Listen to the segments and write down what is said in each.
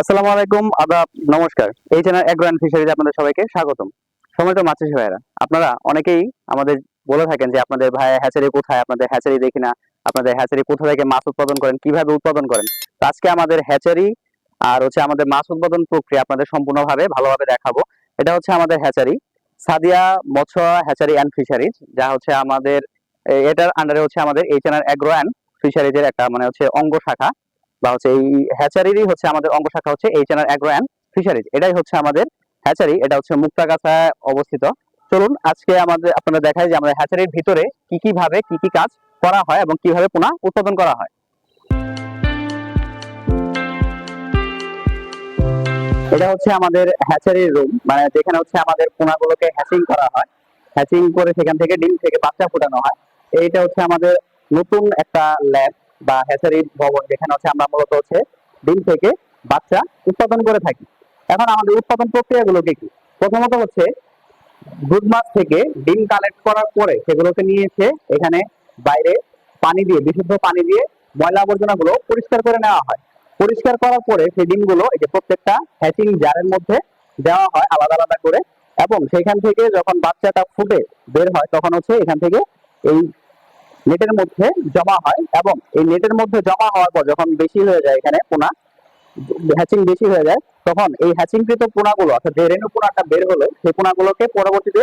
আসসালামু আলাইকুম, আদাব, নমস্কার। এই চ্যানেল এগ্রান ফিশারিজ আপনাদের সবাইকে স্বাগতম। সময়ত মাছের ভাইয়েরা। আপনারা অনেকেই আমাদের বলে থাকেন যে আপনাদের ভাই হ্যাচারি কোথায়, আপনাদের হ্যাচারি দেখি না, আপনাদের হ্যাচারি কোথা থেকে মাছ উৎপাদন করেন, কীভাবে উৎপাদন করেন। তো আজকে আমাদের হ্যাচারি আর হচ্ছে আমাদের মাছ উৎপাদন প্রক্রিয়া আপনাদের সম্পূর্ণভাবে ভালোভাবে দেখাবো। এটা হচ্ছে আমাদের হ্যাচারি, সাদিয়া মৎস্য হ্যাচারি অ্যান্ড ফিশারিজ, যা হচ্ছে আমাদের এটার আন্ডারে হচ্ছে আমাদের এই আর অ্যাগ্রো অ্যান্ড ফিশারিজের একটা মানে হচ্ছে অঙ্গ শাখা। বা হচ্ছে এই হ্যাচারিরই হচ্ছে আমাদের অঙ্গ শাখা হচ্ছে H N agro and fisheries এটাই হচ্ছে আমাদের হ্যাচারি এটা হচ্ছে মুক্তাগাছায় অবস্থিত। চলুন আজকে আমাদের আপনারা দেখাই যে আমাদের হ্যাচারির ভিতরে কি কি ভাবে কি কি কাজ করা হয় এবং কীভাবে পোনা উৎপাদন করা হয়। এটা হচ্ছে আমাদের হ্যাচারির রুম মানে যেখানে হচ্ছে আমাদের পোনাগুলোকে হ্যাচিং করা হয়। হ্যাচিং করে সেখান থেকে ডিম থেকে বাচ্চা ফোটানো হয়। এইটা হচ্ছে আমাদের নতুন একটা ল্যাব বা হ্যাচারির ভবন যেখানে হচ্ছে আমরা মূলত হচ্ছে ডিম থেকে বাচ্চা উৎপাদন করে থাকি। এখন আমাদের উৎপাদন প্রক্রিয়াগুলোকে কি প্রথমত হচ্ছে দুধ মাছ থেকে ডিম কালেক্ট করার পরে সেগুলোকে নিয়ে এসে এখানে বাইরে পানি দিয়ে, বিশুদ্ধ পানি দিয়ে ময়লা আবর্জনা গুলো পরিষ্কার করে নেওয়া হয়। পরিষ্কার করার পরে সেই ডিমগুলো এই যে প্রত্যেকটা হ্যাচিং জারের মধ্যে দেওয়া হয় আলাদা আলাদা করে এবং সেখান থেকে যখন বাচ্চাটা ফুটে বের হয় তখন হচ্ছে এখান থেকে এই নেটের মধ্যে জমা হয় এবং এই নেটের মধ্যে জমা হওয়ার পর যখন বেশি হয়ে যায় এখানে পোনা, হ্যাচিং বেশি হয়ে যায়, তখন এই হ্যাচিংকৃত পোনাগুলো অর্থাৎ যে রেণু পোনাটা বের হলো, সেই পোনাগুলোকে পরবর্তীতে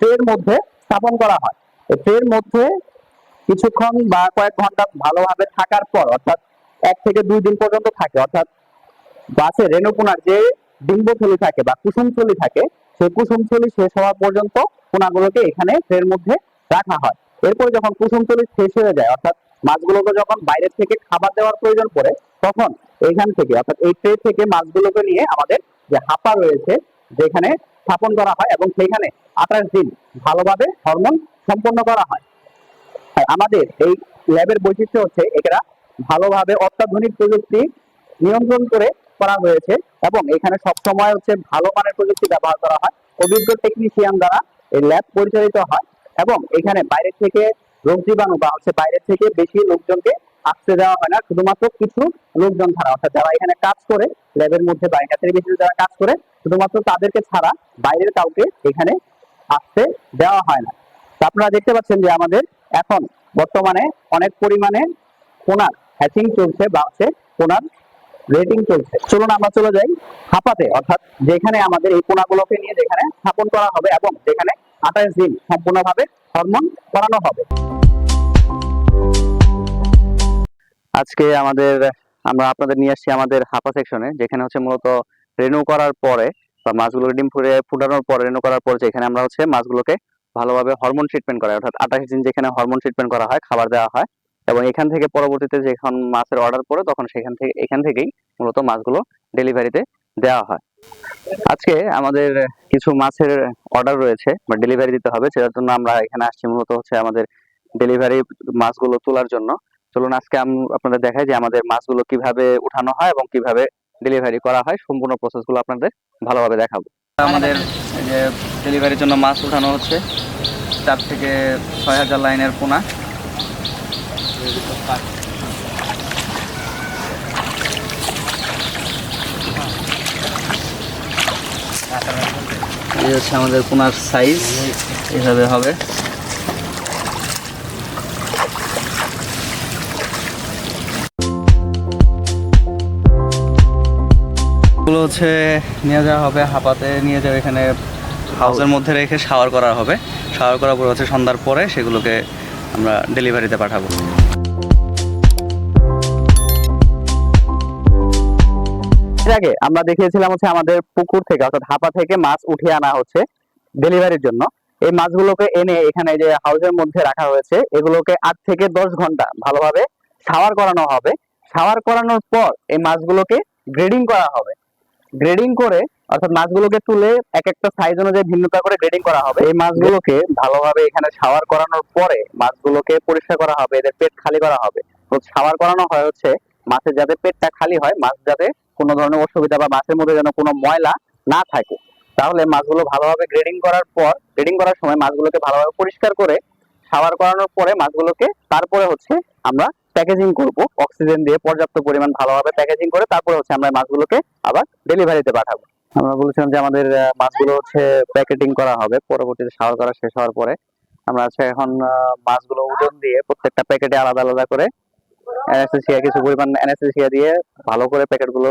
ট্রের মধ্যে স্থাপন করা হয়। ট্রের মধ্যে কিছুক্ষণ বা কয়েক ঘণ্টা ভালোভাবে থাকার পর, অর্থাৎ এক থেকে দুই দিন পর্যন্ত থাকে, অর্থাৎ গাছে রেণুপোনার যে ডিম্বথলি থাকে বা কুসুমথলি থাকে, সেই কুসুমথলি শেষ হওয়া পর্যন্ত পোনাগুলোকে এখানে ট্রের মধ্যে রাখা হয়। এরপরে যখন কুসুমথলি শেষ হয়ে যায়, অর্থাৎ মাছগুলোকে যখন বাইরে থেকে খাবার দেওয়ার প্রয়োজন পড়ে, তখন এখান থেকে, অর্থাৎ এই ট্রে থেকে মাছগুলোকে নিয়ে আমাদের যে হাপা রয়েছে, যেখানে স্থাপন করা হয় এবং সেখানে আঠাশ দিন ভালোভাবে হরমোন সম্পন্ন করা হয়। আমাদের এই ল্যাবের বৈশিষ্ট্য হচ্ছে এরা ভালোভাবে অত্যাধুনিক প্রযুক্তি নিয়ন্ত্রণ করে করা হয়েছে এবং এখানে সবসময় হচ্ছে ভালো মানের প্রযুক্তি ব্যবহার করা হয়। অভিজ্ঞ টেকনিশিয়ান দ্বারা এই ল্যাব পরিচালিত হয়। এবং এখানে বাইরে থেকে রোগ জীবাণু বা হচ্ছে বাইরে থেকে বেশি লোকজনকে আসতে দেওয়া হয় না। শুধুমাত্র কিছু লোকজন ছাড়া, অর্থাৎ যারা এখানে কাজ করে ল্যাবের মধ্যে বা বেশি যারা কাজ করে, শুধুমাত্র তাদেরকে ছাড়া বাইরের কাউকে এখানে আসতে দেওয়া হয় না। তো আপনারা দেখতে পাচ্ছেন যে আমাদের এখন বর্তমানে অনেক পরিমাণে পোনার হ্যাচিং চলছে বা হচ্ছে পোনার রেটিং চলছে। চলুন আমরা চলে যাই হাপাতে, অর্থাৎ যেখানে আমাদের এই পোনাগুলোকে নিয়ে যেখানে স্থাপন করা হবে এবং যেখানে আঠাশ দিন সম্পূর্ণভাবে হরমোন করানো হবে। আজকে আমাদের, আমরা আপনাদের নিয়ে আসছি আমাদের হাপা সেকশনে যেখানে হচ্ছে মূলত রেনু করার পরে বা মাছগুলোকে ডিম ফুটে, ফুটানোর পরে রেনু করার পরে যেখানে আমরা হচ্ছে মাছগুলোকে ভালোভাবে হরমোন ট্রিটমেন্ট করা অর্থাৎ আঠাশ দিন যেখানে হরমোন ট্রিটমেন্ট করা হয়, খাবার দেওয়া হয়, এবং এখান থেকে পরবর্তীতে যখন মাছের অর্ডার পড়ে, তখন সেখান থেকে, এখান থেকেই মূলত মাছগুলো ডেলিভারিতে দেওয়া হয়। আজকে আমাদের কিছু মাছের অর্ডার রয়েছে, বা ডেলিভারি দিতে হবে, সেটার জন্য আমরা এখানে আসছি। মূলত হচ্ছে আমাদের ডেলিভারি মাছগুলো তোলার জন্য। চলুন আজকে আম- আপনাদের দেখাই যে আমাদের মাছগুলো কীভাবে উঠানো হয় এবং কীভাবে ডেলিভারি করা হয়। সম্পূর্ণ প্রসেসগুলো আপনাদের ভালোভাবে দেখাবো। আমাদের যে ডেলিভারির জন্য মাছ উঠানো হচ্ছে, চার থেকে ছয় হাজার লাইনের পোনা। এই হচ্ছে আমাদের পোনার সাইজ এইভাবে হবে। এগুলো হচ্ছে নিয়ে যাওয়া হবে হাপাতে, নিয়ে যাওয়া এখানে হাউসের মধ্যে রেখে শাওয়ার করা হবে। শাওয়ার করার পর হচ্ছে সন্ধ্যার পরে সেগুলোকে আমরা ডেলিভারিতে পাঠাবো। আগে আমরা দেখিয়েছিলাম হচ্ছে আমাদের পুকুর থেকে, অর্থাৎ হাপা থেকে মাছ উঠিয়ে আনা হচ্ছে ডেলিভারির জন্য। এই মাছগুলোকে এনে এখানে যে হাউসের মধ্যে রাখা হয়েছে, এগুলোকে আট থেকে দশ ঘণ্টা ভালোভাবে শাওয়ার করানো হবে। শাওয়ার করানোর পর এই মাছগুলোকে গ্রেডিং করা হবে। গ্রেডিং করে, অর্থাৎ মাছগুলোকে তুলে এক একটা সাইজ অনুযায়ী ভিন্নতা করে গ্রেডিং করা হবে। এই মাছগুলোকে ভালোভাবে এখানে শাওয়ার করানোর পরে মাছগুলোকে পরিষ্কার করা হবে, এদের পেট খালি করা হবে। তো শাওয়ার করানো হয় হচ্ছে মাছের যাতে পেটটা খালি হয়, মাছ যাতে কোনো ধরনের অসুবিধা বা মাছের মধ্যে যেন কোনো ময়লা না থাকে। তাহলে মাছগুলো ভালোভাবে গ্রেডিং করার পর গ্রেডিং করার সময় মাছগুলোকে ভালোভাবে পরিষ্কার করে শাওয়ার করানোর পরে মাছগুলোকে তারপরে হচ্ছে আমরা প্যাকেজিং করব। অক্সিজেন দিয়ে পর্যাপ্ত পরিমাণ ভালোভাবে প্যাকেজিং করে তারপরে হচ্ছে আমরা মাছগুলোকে আবার ডেলিভারিতে পাঠাবো। আমরা বলেছিলাম যে আমাদের মাছগুলো হচ্ছে প্যাকেটিং করা হবে। পরবর্তীতে সাওয়ার করা শেষ হওয়ার পরে আমরা হচ্ছে এখন মাছগুলো ওজন দিয়ে প্রত্যেকটা প্যাকেটে আলাদা আলাদা করে অ্যানেস্থেসিয়া কিছু পরিমাণ অ্যানেস্থেসিয়া দিয়ে ভালো করে প্যাকেটগুলো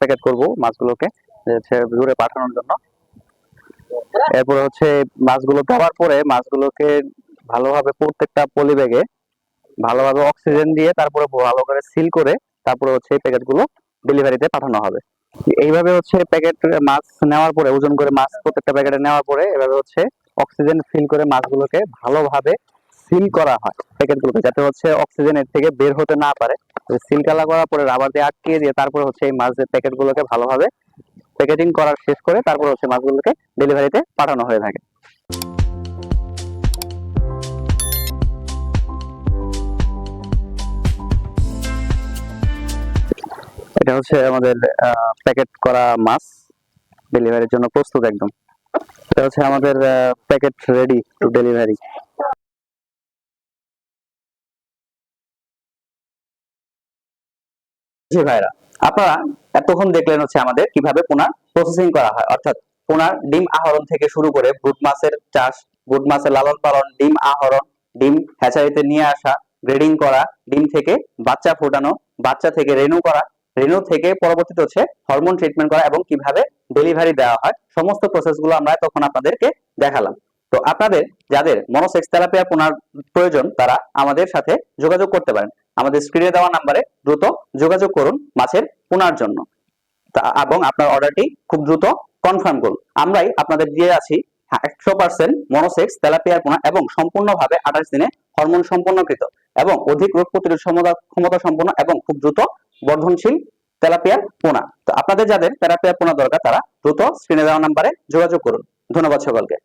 প্যাকেট করব মাছগুলোকে হচ্ছে দূরে পাঠানোর জন্য। এরপরে হচ্ছে মাছগুলো দেওয়ার পরে মাছগুলোকে ভালোভাবে প্রত্যেকটা পলি ব্যাগে ভালোভাবে অক্সিজেন দিয়ে তারপরে ভালো করে সিল করে তারপরে হচ্ছে প্যাকেটগুলো ডেলিভারিতে পাঠানো হবে। এইভাবে হচ্ছে প্যাকেট মাছ নেওয়ার পরে, ওজন করে মাছ প্রত্যেকটা প্যাকেটে নেওয়ার পরে এভাবে হচ্ছে অক্সিজেন ফিল করে মাছগুলোকে ভালোভাবে সিল করা হয়। প্যাকেটগুলোকে যাতে হচ্ছে অক্সিজেন এর থেকে বের হতে না পারে। সিল কালা করার পরে রাবার দিয়ে আটকিয়ে দিয়ে তারপরে হচ্ছে এই মাছের প্যাকেটগুলোকে ভালোভাবে প্যাকেটিং করার শেষ করে তারপর হচ্ছে মাছগুলোকে ডেলিভারিতে পাঠানো হয়ে থাকে। এটা হচ্ছে আমাদের প্যাকেট করা মাছ। ডেলিভারির জন্য প্রস্তুত একদম। এটা হচ্ছে আমাদের প্যাকেট রেডি টু ডেলিভারি জি ভাইরা, আপনারা এতক্ষণ দেখলেন হচ্ছে আমাদের কীভাবে পোনা প্রসেসিং করা হয়। অর্থাৎ পোনার ডিম আহরণ থেকে শুরু করে মাছের চাষ মাছের লালন পালন, ডিম আহরণ, ডিম হ্যাচারিতে নিয়ে আসা করা, ডিম থেকে বাচ্চা ফোটানো, বাচ্চা থেকে রেনু করা রেনু থেকে পরবর্তীতে হচ্ছে হরমোন ট্রিটমেন্ট করা এবং কীভাবে ডেলিভারি দেওয়া হয়, সমস্ত প্রসেসগুলো আমরা তখন আপনাদেরকে দেখালাম। তো আপনাদের যাদের মনোসেক্স থেরাপিয়া পোনার প্রয়োজন, তারা আমাদের সাথে যোগাযোগ করতে পারেন। আমাদের স্ক্রিনে দেওয়া নাম্বারে দ্রুত যোগাযোগ করুন মাছের পোনার জন্য। এবং আপনার অর্ডারটি খুব দ্রুত কনফার্ম করুন। আমরাই আপনাদের দিয়ে আছি একশো পার্সেন্ট মনোসেক্স তেলাপিয়ার পোনা এবং সম্পূর্ণভাবে আঠাশ দিনে হরমোন সম্পন্নকৃত এবং অধিক রোগ প্রতিরোধ ক্ষমতা ক্ষমতা সম্পন্ন এবং খুব দ্রুত বর্ধনশীল তেলাপিয়ার পোনা। তো আপনাদের যাদের তেলাপিয়ার পোনা দরকার, তারা দ্রুত স্ক্রিনে দেওয়া নাম্বারে যোগাযোগ করুন। ধন্যবাদ সকলকে।